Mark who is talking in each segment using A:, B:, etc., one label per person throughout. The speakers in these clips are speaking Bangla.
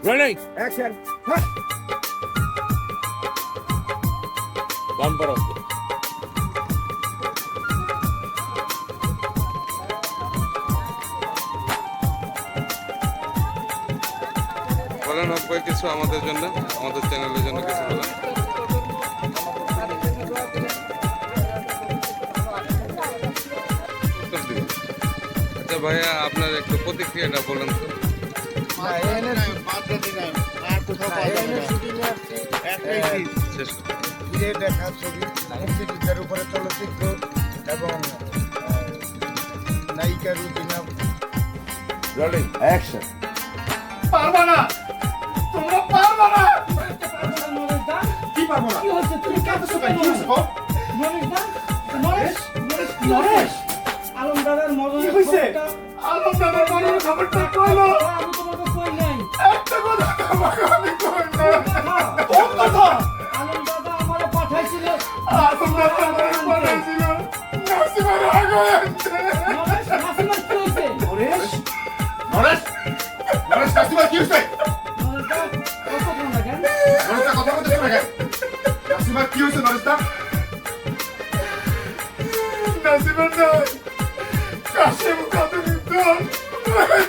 A: Ready?
B: Action.
A: Bumper আছে
C: বলেন হক কিছু আমাদের জন্য আমাদের চ্যানেলের জন্য কিছু বলেন আচ্ছা ভাইয়া আপনার একটু প্রতিক্রিয়াটা বলেন তো
B: ছবি মুক্তিযুদ্ধের উপরে চলচ্চিত্র এবং নায়িকা রুবিনা?
A: Action.
B: পারবা না কি
D: হচ্ছে তুমি কাঁদছো নরেশ আলম দাদার মরণ
B: কি হয়েছে আলম দাদার মনের খবরটা কইলো
D: কি হয়েছে?
B: নরেশ
D: দা কত কোন
B: কথা বলতে শুনে গেল নাসিমার কি হয়েছে নরেশটা নাসিমার নয় কাশিম লড়াই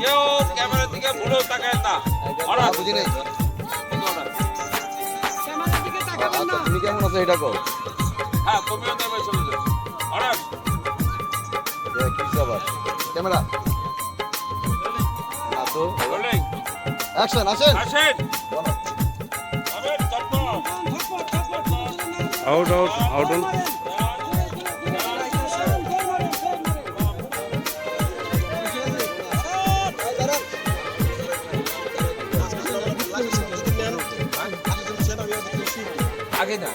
E: কেউ ক্যামেরার দিকে ভুলেও তাকায় না। হঠাৎ
F: বুঝি নাই।
D: ক্যামেরার দিকে তাকাবেন না
F: আচ্ছা তুমি কেমন আছো এটা কো
E: হ্যাঁ তুমিও নেমে চলে যাও হঠাৎ
F: ক্যামেরা। না অ্যাকশন আসেন
E: আসেন।
C: আউট আউট আউট
D: দৌড় না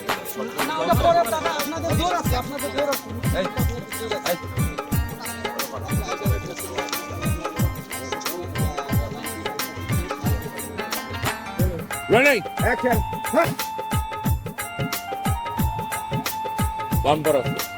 A: Ready?
B: Action.
A: Bumper আছে